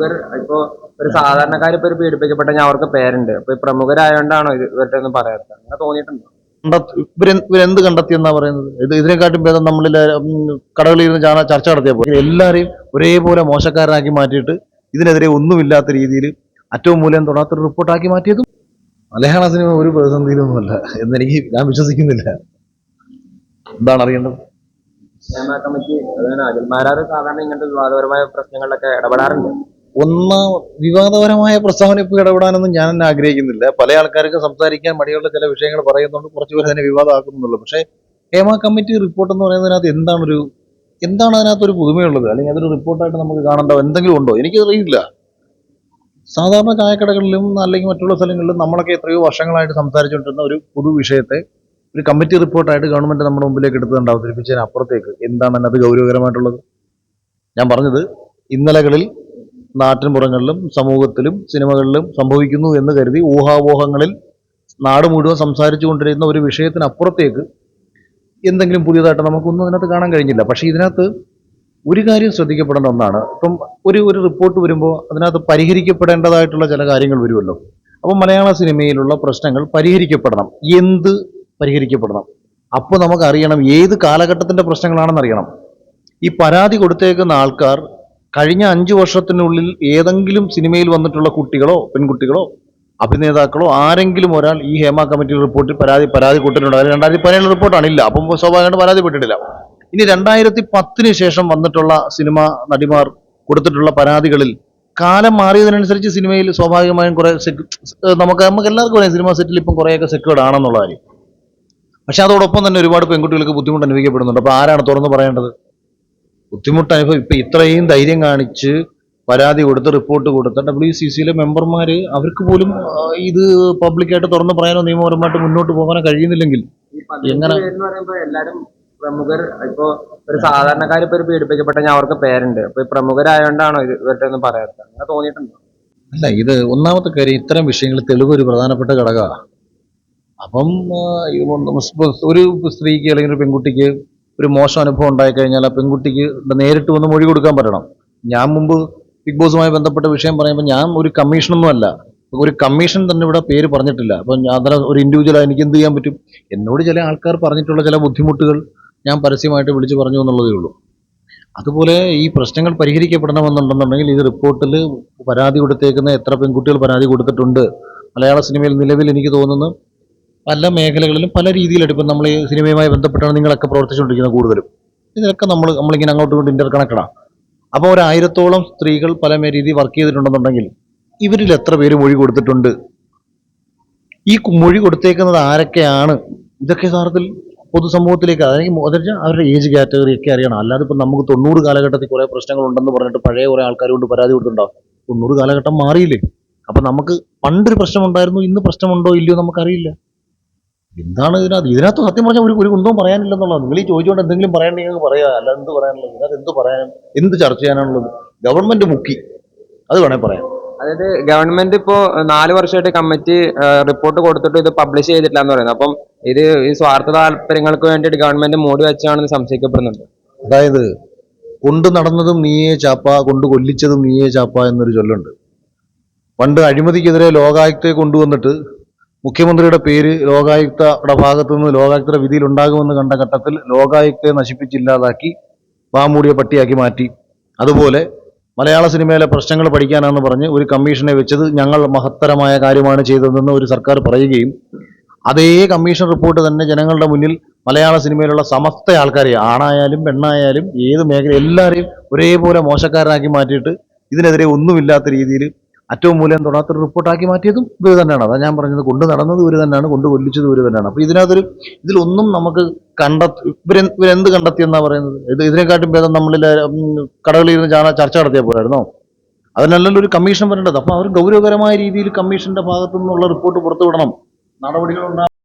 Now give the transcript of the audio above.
പ്രമുഖർ ഇപ്പോ ഒരു സാധാരണക്കാർ ഇപ്പൊ പീഡിപ്പിക്കപ്പെട്ട ഞാൻ അവർക്ക് പേരുണ്ട്. അപ്പൊ ഈ പ്രമുഖരായോണ്ടാണോ ഇത് ഇവരുടെ ഒന്നും പറയാത്തത്? അങ്ങനെ തോന്നിയിട്ടുണ്ടോ? ഇവരെന്ത് കണ്ടെത്തി എന്നാ പറയുന്നത്? ഇത് ഇതിനെക്കാട്ടും ഭേദം നമ്മളിൽ കടകളിൽ ഇരുന്ന് ചർച്ച നടത്തിയ പോലെ എല്ലാവരെയും ഒരേപോലെ മോശക്കാരനാക്കി മാറ്റിയിട്ട് ഇതിനെതിരെ ഒന്നുമില്ലാത്ത രീതിയിൽ ഏറ്റവും മൂലം തൊടാത്തൊരു റിപ്പോർട്ടാക്കി മാറ്റിയതും മലയാള സിനിമ ഒരു പ്രതിസന്ധിയിലൊന്നുമല്ല എന്നെനിക്ക് ഞാൻ വിശ്വസിക്കുന്നില്ല. എന്താണ് അറിയേണ്ടത്? കമ്മിറ്റി സാധാരണ ഇങ്ങനത്തെ വിവാദപരമായ പ്രശ്നങ്ങളിലൊക്കെ ഇടപെടാറുണ്ട്. ഒന്ന് വിവാദപരമായ പ്രസ്താവന ഇപ്പോൾ ഇടപെടാനൊന്നും ഞാൻ തന്നെ ആഗ്രഹിക്കുന്നില്ല. പല ആൾക്കാർക്ക് സംസാരിക്കാൻ മടിയുള്ള ചില വിഷയങ്ങൾ പറയുന്നുണ്ട് കുറച്ച് പേര് അതിനെ വിവാദമാക്കുന്നുള്ളൂ. പക്ഷേ ഹേമ കമ്മിറ്റി റിപ്പോർട്ട് എന്ന് പറയുന്നതിനകത്ത് എന്താണ് ഒരു എന്താണ് അതിനകത്തൊരു പുതുമയുള്ളത്? അല്ലെങ്കിൽ അതൊരു റിപ്പോർട്ടായിട്ട് നമുക്ക് കാണേണ്ട എന്തെങ്കിലും ഉണ്ടോ? എനിക്കറിയില്ല സാധാരണ ചായക്കടകളിലും അല്ലെങ്കിൽ മറ്റുള്ള സ്ഥലങ്ങളിലും നമ്മളൊക്കെ എത്രയോ വർഷങ്ങളായിട്ട് സംസാരിച്ചുകൊണ്ടിരുന്ന ഒരു പൊതു വിഷയത്തെ ഒരു കമ്മിറ്റി റിപ്പോർട്ടായിട്ട് ഗവൺമെന്റ് നമ്മുടെ മുമ്പിലേക്ക് എടുത്തുകൊണ്ട് അവതരിപ്പിച്ചതിന് അപ്പുറത്തേക്ക് എന്താണ് അതിനകത്ത് ഗൗരവകരമായിട്ടുള്ളത്? ഞാൻ പറഞ്ഞത് ഇന്നലകളിൽ നാട്ടിൻപുറങ്ങളിലും സമൂഹത്തിലും സിനിമകളിലും സംഭവിക്കുന്നു എന്ന് കരുതി ഊഹാപോഹങ്ങളിൽ നാട് മുഴുവൻ സംസാരിച്ചു കൊണ്ടിരുന്ന ഒരു വിഷയത്തിനപ്പുറത്തേക്ക് എന്തെങ്കിലും പുതിയതായിട്ട് നമുക്കൊന്നും അതിനകത്ത് കാണാൻ കഴിഞ്ഞില്ല. പക്ഷേ ഇതിനകത്ത് ഒരു കാര്യം ശ്രദ്ധിക്കപ്പെടേണ്ട ഒന്നാണ്. ഇപ്പം ഒരു ഒരു റിപ്പോർട്ട് വരുമ്പോൾ അതിനകത്ത് പരിഹരിക്കപ്പെടേണ്ടതായിട്ടുള്ള ചില കാര്യങ്ങൾ വരുമല്ലോ. അപ്പം മലയാള സിനിമയിലുള്ള പ്രശ്നങ്ങൾ പരിഹരിക്കപ്പെടണം. എന്ത് പരിഹരിക്കപ്പെടണം? അപ്പോൾ നമുക്കറിയണം ഏത് കാലഘട്ടത്തിന്റെ പ്രശ്നങ്ങളാണെന്ന് അറിയണം ഈ പരാതി കൊടുത്തേക്കുന്ന ആൾക്കാർ കഴിഞ്ഞ അഞ്ചു വർഷത്തിനുള്ളിൽ ഏതെങ്കിലും സിനിമയിൽ വന്നിട്ടുള്ള കുട്ടികളോ പെൺകുട്ടികളോ അഭിനേതാക്കളോ ആരെങ്കിലും ഒരാൾ ഈ ഹേമ കമ്മിറ്റി റിപ്പോർട്ടിൽ പരാതി പരാതി കൊടുത്തിട്ടുണ്ടോ. അതിൽ രണ്ടായിരത്തി പതിനേഴ് റിപ്പോർട്ടാണ് ഇല്ല. അപ്പം സ്വാഭാവികമായിട്ട് പരാതിപ്പെട്ടിട്ടില്ല ഇനി രണ്ടായിരത്തി പത്തിന് ശേഷം വന്നിട്ടുള്ള സിനിമ നടിമാർ കൊടുത്തിട്ടുള്ള പരാതികളിൽ കാലം മാറിയതിനനുസരിച്ച് സിനിമയിൽ സ്വാഭാവികമായും കുറെ നമുക്ക് നമുക്ക് എല്ലാവർക്കും അറിയാം സിനിമ സെറ്റിൽ ഇപ്പം കുറേയൊക്കെ സെക്യൂർഡ് ആണെന്നുള്ള കാര്യം. പക്ഷെ അതോടൊപ്പം തന്നെ ഒരുപാട് പെൺകുട്ടികൾക്ക് ബുദ്ധിമുട്ട് അനുഭവിക്കപ്പെടുന്നുണ്ട്. അപ്പോൾ ആരാണ് തുറന്നു പറയേണ്ടത്? ബുദ്ധിമുട്ട് ഇപ്പം ഇത്രയും ധൈര്യം കാണിച്ച് പരാതി കൊടുത്ത് റിപ്പോർട്ട് കൊടുത്ത ഡബ്ല്യു സി സിയിലെ മെമ്പർമാർ അവർക്ക് പോലും ഇത് പബ്ലിക്കായിട്ട് തുറന്ന് പറയാനോ നിയമപരമായിട്ട് മുന്നോട്ട് പോകാനോ കഴിയുന്നില്ലെങ്കിൽ എങ്ങനെ? എല്ലാവരും പ്രമുഖർ ഇപ്പോ ഒരു സാധാരണക്കാർ ഇപ്പൊ ഒരു പീഡിപ്പിക്കപ്പെട്ട ഞാൻ അവർക്ക് പേരുണ്ട്. അപ്പൊ ഈ പ്രമുഖരായോണ്ടാണോ ഇത് ഇവരുടെ ഒന്നും പറയാത്തത്? അങ്ങനെ തോന്നിയിട്ടുണ്ടോ? അല്ല ഇത് ഒന്നാമത്തെ കാര്യം ഇത്തരം വിഷയങ്ങളിൽ തെളിവ് ഒരു പ്രധാനപ്പെട്ട ഘടകമാണ് അപ്പം ഒരു സ്ത്രീക്ക് അല്ലെങ്കിൽ ഒരു പെൺകുട്ടിക്ക് ഒരു മോശം അനുഭവം ഉണ്ടായി കഴിഞ്ഞാൽ ആ പെൺകുട്ടിക്ക് നേരിട്ട് വന്ന് മൊഴി കൊടുക്കാൻ പറ്റണം. ഞാൻ മുമ്പ് ബിഗ് ബോസുമായി ബന്ധപ്പെട്ട വിഷയം പറയുമ്പോൾ ഞാൻ ഒരു കമ്മീഷനൊന്നും അല്ല. ഒരു കമ്മീഷൻ തന്നെ ഇവിടെ പേര് പറഞ്ഞിട്ടില്ല. അപ്പോൾ അതിന് ഒരു ഇൻഡിവിജ്വലായി എനിക്ക് എന്ത് ചെയ്യാൻ പറ്റും? എന്നോട് ചില ആൾക്കാർ പറഞ്ഞിട്ടുള്ള ചില ബുദ്ധിമുട്ടുകൾ ഞാൻ പരസ്യമായിട്ട് വിളിച്ചു പറഞ്ഞു എന്നുള്ളതേ ഉള്ളൂ. അതുപോലെ ഈ പ്രശ്നങ്ങൾ പരിഹരിക്കപ്പെടണമെന്നുണ്ടെന്നുണ്ടെങ്കിൽ ഈ റിപ്പോർട്ടിൽ പരാതി കൊടുത്തേക്കുന്ന എത്ര പെൺകുട്ടികൾ പരാതി കൊടുത്തിട്ടുണ്ട്. മലയാള സിനിമയിൽ നിലവിൽ എനിക്ക് തോന്നുന്നു പല മേഖലകളിലും പല രീതിയിലായിട്ട് ഇപ്പം നമ്മൾ ഈ സിനിമയുമായി ബന്ധപ്പെട്ടാണ് നിങ്ങളൊക്കെ പ്രവർത്തിച്ചുകൊണ്ടിരിക്കുന്നത് കൂടുതലും. ഇതിലൊക്കെ നമ്മൾ നമ്മളിങ്ങനെ അങ്ങോട്ടും ഇങ്ങോട്ടും ഇന്റർ കണക്റ്റഡാണ് അപ്പോൾ ഒരു ആയിരത്തോളം സ്ത്രീകൾ പല രീതി രീതിയിൽ വർക്ക് ചെയ്തിട്ടുണ്ടെന്നുണ്ടെങ്കിൽ ഇവരിൽ എത്ര പേര് മൊഴി കൊടുത്തിട്ടുണ്ട്? ഈ മൊഴി കൊടുത്തേക്കുന്നത് ആരൊക്കെയാണ്? ഇതൊക്കെ യഥാർത്ഥത്തിൽ പൊതുസമൂഹത്തിലേക്ക് അല്ലെങ്കിൽ മുതൽ അവരുടെ ഏജ് കാറ്റഗറി ഒക്കെ അറിയണം. അല്ലാതെ ഇപ്പം നമുക്ക് തൊണ്ണൂറ് കാലഘട്ടത്തിൽ കുറേ പ്രശ്നങ്ങളുണ്ടെന്ന് പറഞ്ഞിട്ട് പഴയ കുറേ ആൾക്കാർ കൊണ്ട് പരാതി കൊടുത്തിട്ടുണ്ടാവും. തൊണ്ണൂറ് കാലഘട്ടം മാറിയില്ലേ? അപ്പം നമുക്ക് പണ്ടൊരു പ്രശ്നമുണ്ടായിരുന്നു ഇന്ന് പ്രശ്നമുണ്ടോ ഇല്ലയോ നമുക്കറിയില്ല. എന്താണ് ഇതിനകത്ത്? ഇതിനകത്ത് സത്യം പറഞ്ഞാൽ ഒരു ഒരു കുന്തവും പറയാനില്ലെന്നുള്ളത് നിങ്ങൾ ഈ ചോദിച്ചുകൊണ്ട് എന്തെങ്കിലും പറയാനുണ്ടെങ്കിൽ നിങ്ങൾക്ക് പറയാം. അല്ല എന്ത് പറയാനുള്ളത്? ഇതിനകത്ത് എന്ത് പറയാൻ എന്ത് ചർച്ച ചെയ്യാനാണുള്ളത് ഗവൺമെന്റ് മുക്കി. അത് വേണേ പറയാം. അതായത് ഗവൺമെന്റ് ഇപ്പോ നാല് വർഷമായിട്ട് കമ്മിറ്റി റിപ്പോർട്ട് കൊടുത്തിട്ട് ഇത് പബ്ലിഷ് ചെയ്തിട്ടില്ല എന്ന് പറയുന്നത് അപ്പം ഇത് ഈ സ്വാർത്ഥ താല്പര്യങ്ങൾക്ക് വേണ്ടിയിട്ട് ഗവൺമെന്റ് മൂടി വെച്ചാണെന്ന് സംശയിക്കപ്പെടുന്നുണ്ട്. അതായത് കൊണ്ടു നടന്നതും നീയേ ചാപ്പ കൊണ്ട് കൊല്ലിച്ചതും നീയേ ചാപ്പ എന്നൊരു ചൊല്ലുണ്ട്. പണ്ട് അഴിമതിക്കെതിരെ ലോകായുക്തയെ കൊണ്ടുവന്നിട്ട് മുഖ്യമന്ത്രിയുടെ പേര് ലോകായുക്തയുടെ ഭാഗത്തു നിന്ന് ലോകായുക്തയുടെ വിധിയിൽ ഉണ്ടാകുമെന്ന് കണ്ട ഘട്ടത്തിൽ ലോകായുക്തയെ നശിപ്പിച്ചില്ലാതാക്കി വാമൂടിയെ പട്ടിയാക്കി മാറ്റി. അതുപോലെ മലയാള സിനിമയിലെ പ്രശ്നങ്ങൾ പഠിക്കാനാണെന്ന് പറഞ്ഞ് ഒരു കമ്മീഷനെ വെച്ചത് ഞങ്ങൾ മഹത്തരമായ കാര്യമാണ് ചെയ്തതെന്ന് ഒരു സർക്കാർ പറയുകയും അതേ കമ്മീഷൻ റിപ്പോർട്ട് തന്നെ ജനങ്ങളുടെ മുന്നിൽ മലയാള സിനിമയിലുള്ള സമസ്ത ആൾക്കാരെ ആണായാലും പെണ്ണായാലും ഏത് മേഖല എല്ലാവരെയും ഒരേപോലെ മോശക്കാരനാക്കി മാറ്റിയിട്ട് ഇതിനെതിരെ ഒന്നുമില്ലാത്ത രീതിയിൽ ഏറ്റവും മൂല്യം തൊടാത്തൊരു റിപ്പോർട്ടാക്കി മാറ്റിയതും ഇവർ തന്നെയാണ്. അതാ ഞാൻ പറഞ്ഞത് കൊണ്ട് നടന്നത് ഇവർ തന്നെയാണ് കൊണ്ട് കൊല്ലിച്ചത് ഇവർ തന്നെയാണ്. അപ്പോൾ ഇതിനകത്തൊരു ഇതിലൊന്നും നമുക്ക് കണ്ടെത്തി ഇവരെ ഇവരെന്ത് കണ്ടെത്തി എന്നാണ് പറയുന്നത്? ഇത് ഇതിനെക്കാട്ടും ഭേദം നമ്മളിൽ കടകളിൽ ഇരുന്ന് ചർച്ച നടത്തിയാൽ പോരായിരുന്നോ? അതിനല്ലല്ലോ ഒരു കമ്മീഷൻ വരേണ്ടത്. അപ്പോൾ അവർ ഗൗരവകരമായ രീതിയിൽ കമ്മീഷന്റെ ഭാഗത്തു നിന്നുള്ള റിപ്പോർട്ട് പുറത്തുവിടണം. നടപടികൾ ഉണ്ടാകും